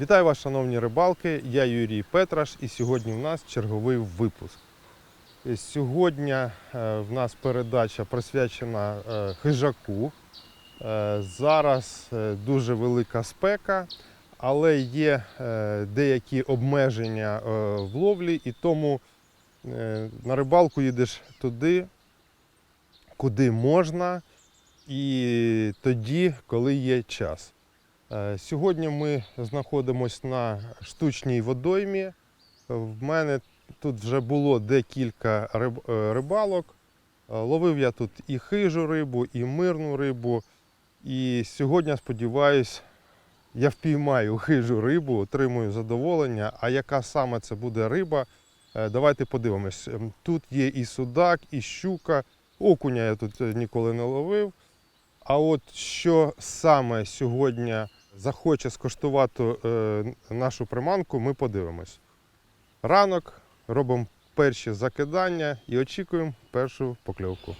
Вітаю вас, шановні рибалки. Я Юрій Петраш, і сьогодні в нас черговий випуск. Е, Сьогодні е, в нас передача присвячена е, хижаку. Зараз дуже велика спека, але є деякі обмеження в ловлі, і тому на рибалку їдеш туди, куди можна, і тоді, коли є час. Е, Сьогодні ми знаходимося на штучній водоймі. В мене тут вже було декілька е, рибалок. Е, Ловив я тут і хижу рибу, і мирну рибу. І сьогодні, сподіваюсь, я впіймаю хижу рибу, отримую задоволення. А яка саме це буде риба? Давайте подивимось. Ем, Тут є і судак, і щука. Окуня я тут ніколи не ловив. А от що саме сьогодні захоче скоштувати е, нашу приманку, ми подивимось. Ранок робимо перші закидання і очікуємо першу покльовку.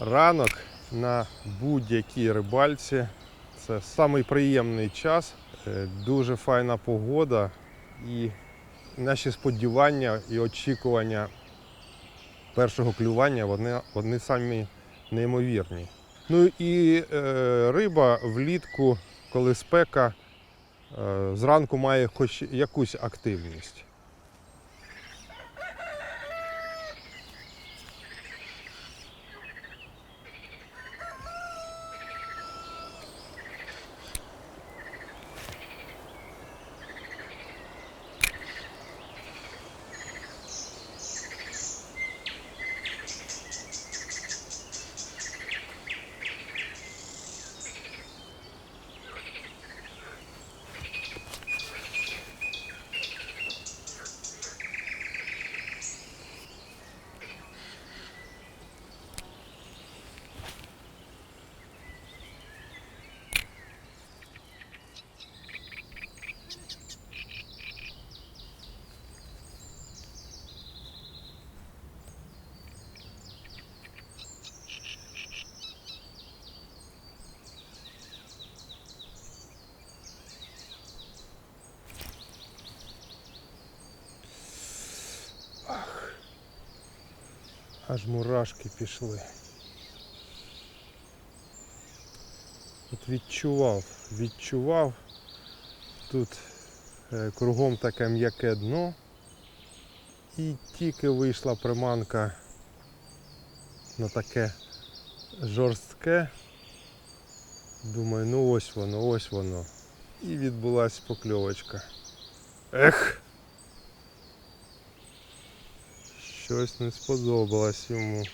Ранок на будь-якій рибальці це самий приємний час, е, дуже файна погода і наші сподівання і очікування першого клювання вони, вони самі неймовірні. Ну і е, риба влітку, коли спека, е, зранку має хоч якусь активність. Аж мурашки пішли. От відчував, відчував. Тут е, кругом таке м'яке дно. І тільки вийшла приманка на таке жорстке. Думаю, ну ось воно, ось воно. І відбулась покльовочка. Ех! Щось не сподобалось йому.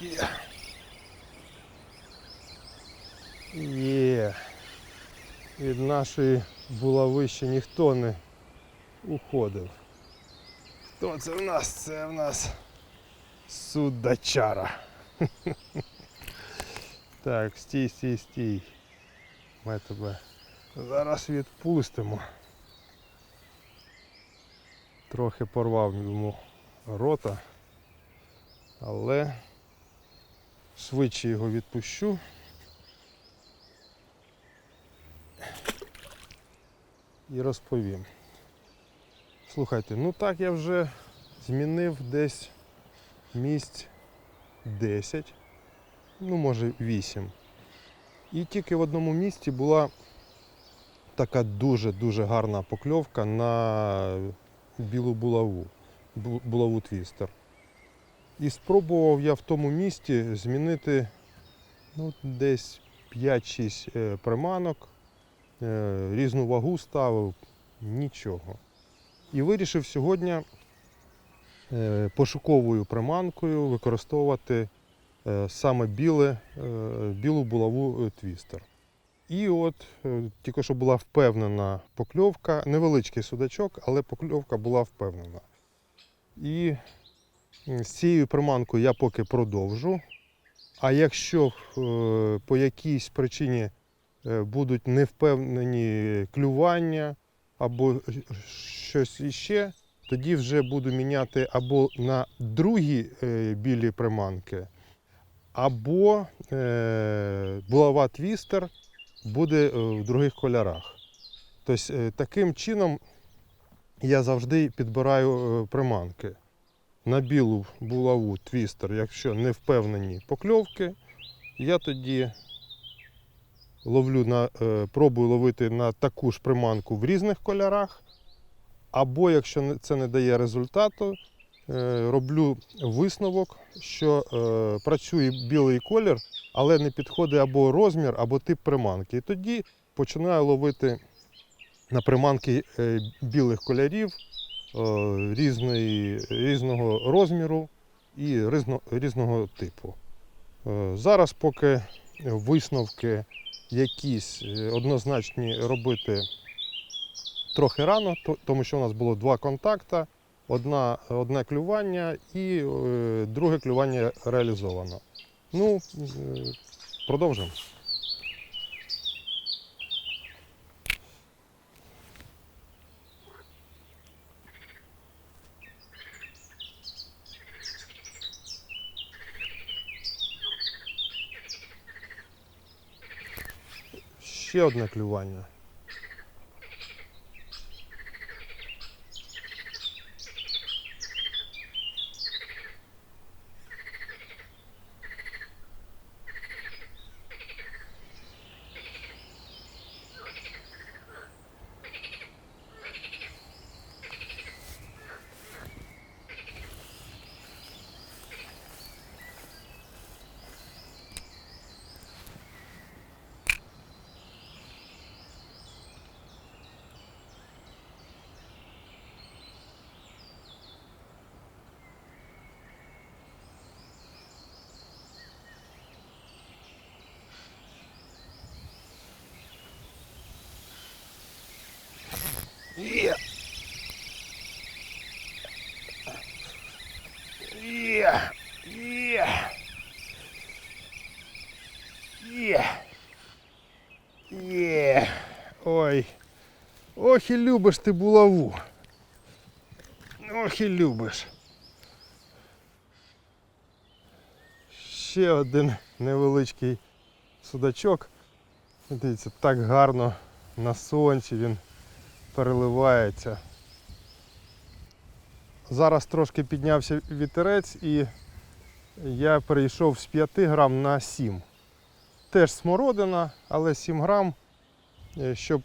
Є. Є. Від нашої булави ще ніхто не уходив. Хто це в нас? Це в нас судачара. Так, стій, стій, стій. Ми тебе зараз відпустимо. Трохи порвав йому рота, але швидше його відпущу. І розповім. Слухайте, ну так я вже змінив десь місць 10, ну може 8. І тільки в одному місці була така дуже-дуже гарна покльовка на білу булаву, булаву твістер. І спробував я в тому місці змінити ну, десь 5-6 е, приманок, е, різну вагу ставив, нічого. І вирішив сьогодні е, пошуковою приманкою використовувати саме біле, білу булаву твістер. І от тільки що була впевнена покльовка, невеличкий судачок, але покльовка була впевнена. І з цією приманкою я поки продовжу. А якщо е, по якійсь причині е, будуть невпевнені клювання або щось іще, тоді вже буду міняти або на другі е, білі приманки, або булава твістер буде в других кольорах. Тобто таким чином я завжди підбираю приманки. На білу булаву твістер, якщо не впевнені покльовки, я тоді ловлю на, е, пробую ловити на таку ж приманку в різних кольорах. Або якщо це не дає результату, е, роблю висновок, що е, працює білий колір, але не підходить або розмір, або тип приманки. І тоді починаю ловити на приманки білих кольорів різної, різного розміру і різно, різного типу. Е, Зараз поки висновки якісь е, однозначні робити трохи рано, тому що у нас було два контакти, одна, одне клювання і е, друге клювання реалізовано. Ну, е, продовжимо. Ще одне клювання. Є. Є. Є. Є. Є. Ой. Ох і любиш ти булаву. Ох і любиш. Ще один невеличкий судачок. Дивіться, так гарно на сонці він переливається. Зараз трошки піднявся вітерець і я перейшов з 5 грам на 7. Теж смородина, але 7 грам, е, щоб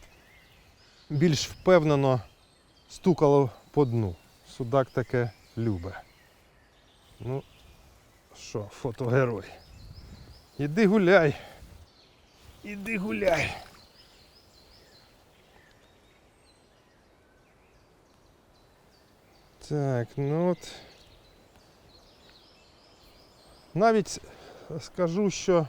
більш впевнено стукало по дну. Судак таке любе. Ну, що, фотогерой. Іди гуляй. Іди гуляй. Так, ну от. Навіть скажу, що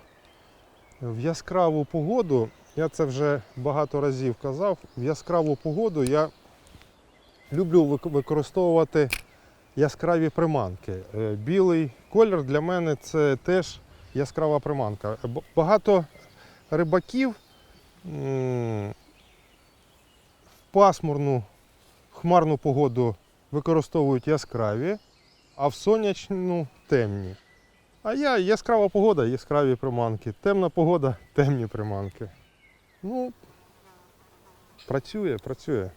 в яскраву погоду, я це вже багато разів казав, в яскраву погоду я люблю використовувати яскраві приманки. Е, Білий колір для мене це теж яскрава приманка. Багато рибаків в пасмурну хмарну погоду використовують яскраві, а в сонячну темні. А я яскрава погода, яскраві приманки. Темна погода, темні приманки. Ну, працює, працює.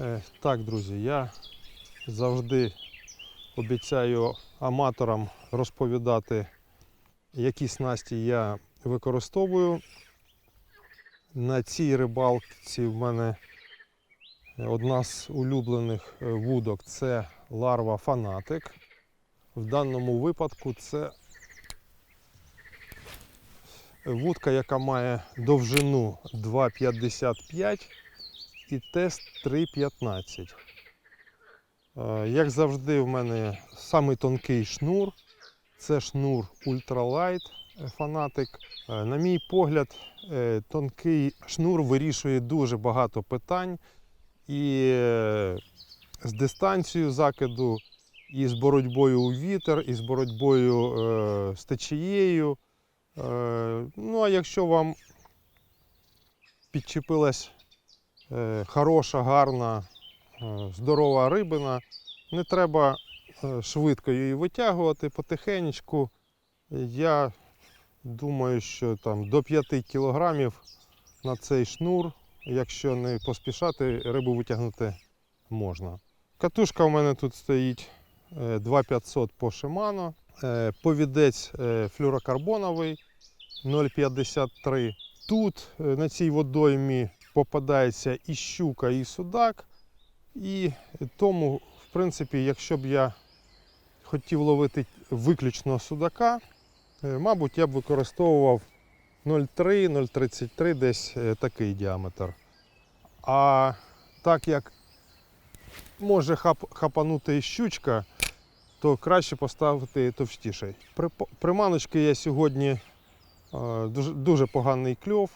Е, Так, друзі, я завжди обіцяю аматорам розповідати, які снасті я використовую. На цій рибалці в мене одна з улюблених е, вудок це ларва фанатик. В даному випадку це вудка, яка має довжину 2,55 і тест 3,15. Е, Як завжди, в мене самий тонкий шнур. Це шнур Ultralight Fanatic. Е, На мій погляд, е, тонкий шнур вирішує дуже багато питань і е, з дистанцією закиду, і з боротьбою у вітер, і з боротьбою е, з течією. Е, Ну а якщо вам підчепилась е, хороша, гарна, е, здорова рибина. Не треба е, швидко її витягувати потихеньку. Я думаю, що там до 5 кілограмів на цей шнур, якщо не поспішати, рибу витягнути можна. Катушка у мене тут стоїть е, 2500 по Shimano. Е, Повідець е, флюрокарбоновий 0,53. Тут е, на цій водоймі попадається і щука, і судак. І тому, в принципі, якщо б я хотів ловити виключно судака, е, мабуть, я б використовував 0,3, 0,33, десь е, такий діаметр. А так як може хап, хапанути і щучка, то краще поставити товстіший. Припо- Приманочки я сьогодні Е, Дуже, дуже поганий кльов.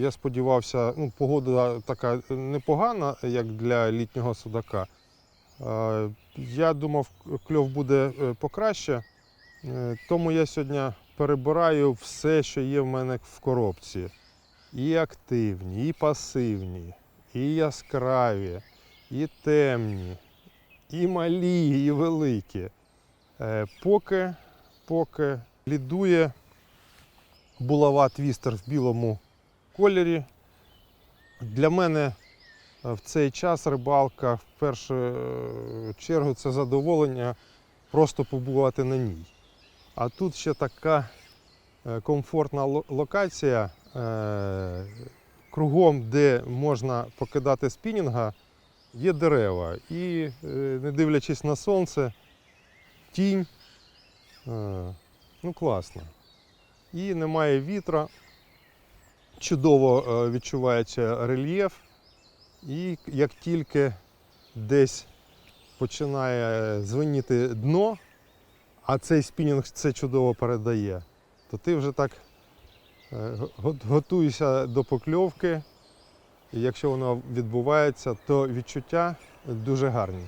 Я сподівався, ну, погода така непогана, як для літнього судака. Я думав, кльов буде е, покраще. Е, Тому я сьогодні перебираю все, що є в мене в коробці. І активні, і пасивні, і яскраві, і темні, і малі, і великі. Е, Поки, поки лідує булава твістер в білому кольорі. Для мене в цей час рибалка в першу е, чергу це задоволення просто побувати на ній. А тут ще така е, комфортна локація. е, Кругом, де можна покидати спінінга, є дерева. І е, не дивлячись на сонце, тінь. е, Ну, класно і немає вітра. Чудово е, відчувається рельєф. І як тільки десь починає звеніти дно, а цей спінінг це чудово передає, то ти вже так е, готуєшся до покльовки. І якщо воно відбувається, то відчуття дуже гарні.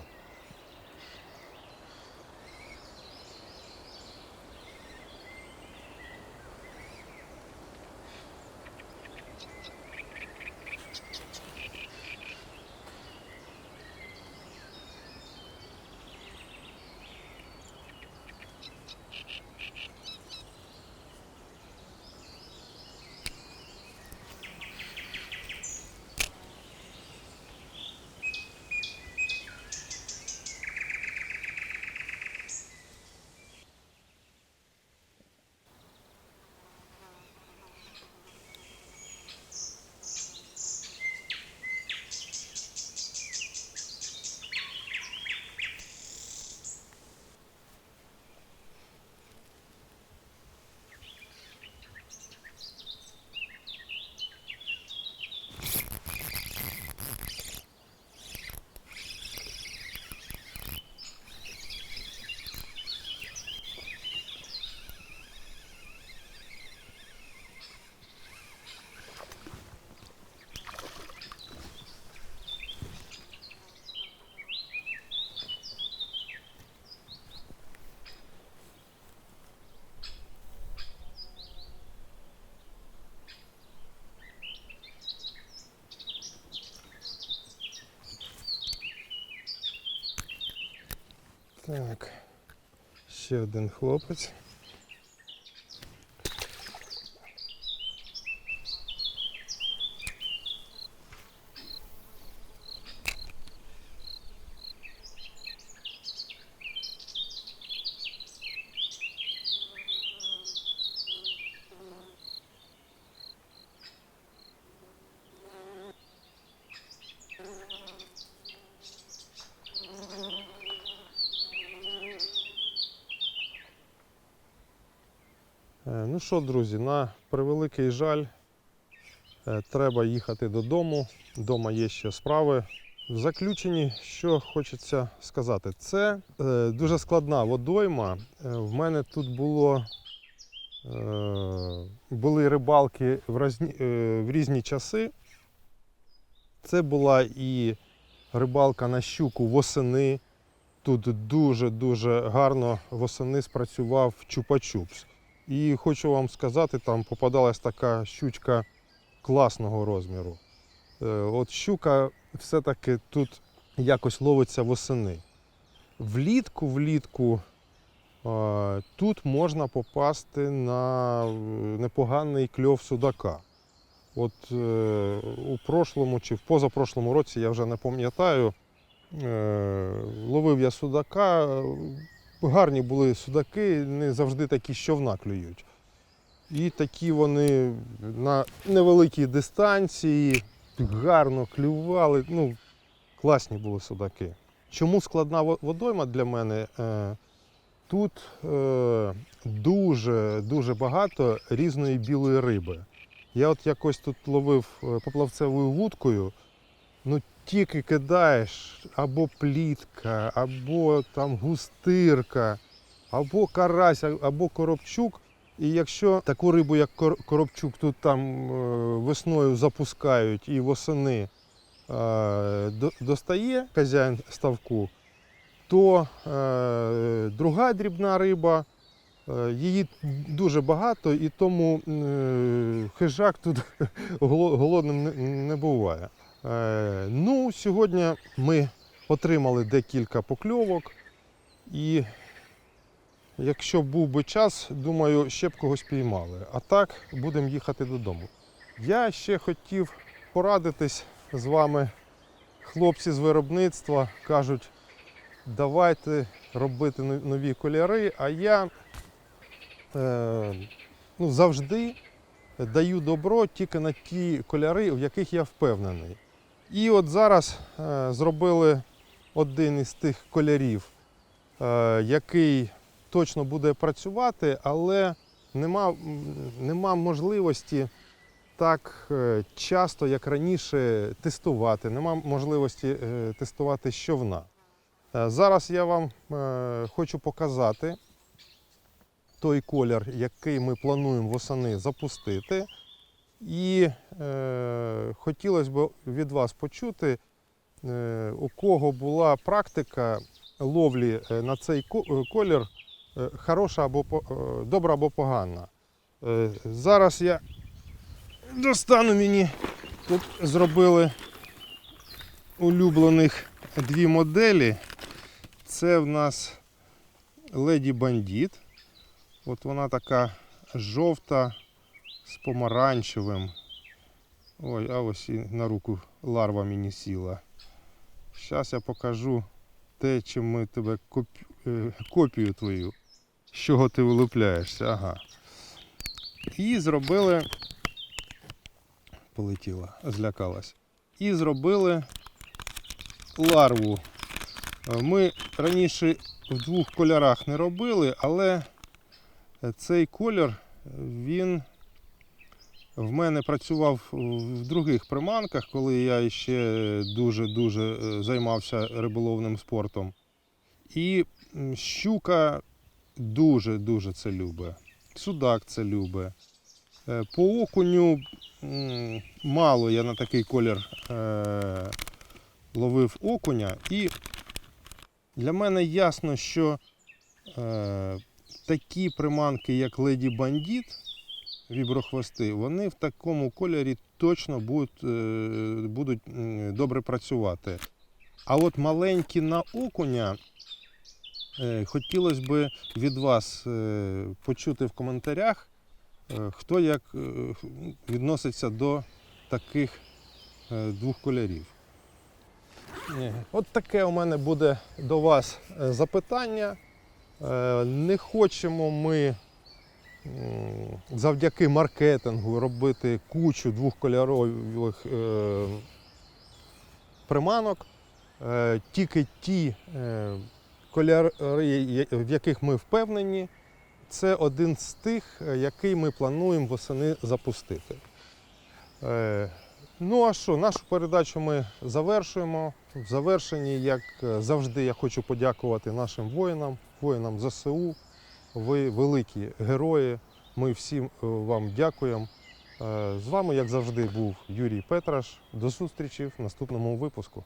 Так. Ще один хлопець. Ну що, друзі, на превеликий жаль, е, треба їхати додому. Дома є ще справи. В заключенні, що хочеться сказати, це е, дуже складна водойма. Е, в мене тут було, е, були рибалки в, разні, е, в різні часи. Це була і рибалка на щуку восени. Тут дуже-дуже гарно восени спрацював чупа-чупс. І хочу вам сказати, там попадалась така щучка класного розміру. Е, От щука все-таки тут якось ловиться восени. Влітку, влітку е, тут можна попасти на е, непоганий кльов судака. От у прошлому чи в позапрошлому році, я вже не пам'ятаю, ловив я судака, гарні були судаки, не завжди такі щовна клюють. І такі вони на невеликій дистанції гарно клювали. Ну, класні були судаки. Чому складна водойма для мене? Е, Тут е, дуже дуже багато різної білої риби. Я от якось тут ловив е, поплавцевою вудкою, ну тільки кидаєш або плітка, або там густирка, або карась, або коробчук. І якщо таку рибу, як коробчук, тут там е, весною запускають і восени е, достає хазяїн ставку, то е, друга дрібна риба, її дуже багато, і тому хижак тут голодним не буває. Е, ну, сьогодні ми отримали декілька покльовок, і якщо був би час, думаю, ще б когось піймали. А так будемо їхати додому. Я ще хотів порадитись з вами. Хлопці з виробництва кажуть, давайте робити нові кольори, а я е, ну, завжди даю добро тільки на ті кольори, в яких я впевнений. І от зараз е, зробили один із тих кольорів, е, який точно буде працювати, але нема, нема можливості так е, часто, як раніше, тестувати. Нема можливості тестувати щовна. Зараз я вам хочу показати той колір, який ми плануємо восени запустити. І е, хотілося б від вас почути, е, у кого була практика ловлі е, на цей е, колір, е, хороша або добра або погана. Е, зараз я достану мені. Тут зробили улюблених дві моделі. Це в нас Леді Бандіт. От вона така жовта з помаранчевим. Ой, а ось і на руку ларва мені сіла. Зараз я покажу те, чим ми тебе копі... е, копію твою, з чого ти вилупляєшся. Ага. І зробили. Полетіла, злякалась. І зробили ларву. Е, Ми раніше в двох кольорах не робили, але цей колір він в мене працював в других приманках, коли я ще дуже-дуже е, займався риболовним спортом. І щука дуже-дуже це любить. Судак це любить. Е, По окуню мало я на такий колір е, ловив окуня. І для мене ясно, що е, такі приманки, як Леді Бандіт, віброхвости, вони в такому кольорі точно будуть, е, будуть добре працювати. А от маленькі на окуня Е, Хотілося б від вас е, почути в коментарях, хто як відноситься до таких двох кольорів. От таке у мене буде до вас запитання. Не хочемо ми завдяки маркетингу робити кучу двохкольорових е, приманок. Е, Тільки ті е, кольори, в яких ми впевнені, це один з тих, який ми плануємо восени запустити. Ну а що, нашу передачу ми завершуємо. В завершенні, як завжди, я хочу подякувати нашим воїнам, воїнам ЗСУ. Ви великі герої. Ми всім е, вам дякуємо. Е, З вами, як завжди, був Юрій Петраш. До зустрічі в наступному випуску.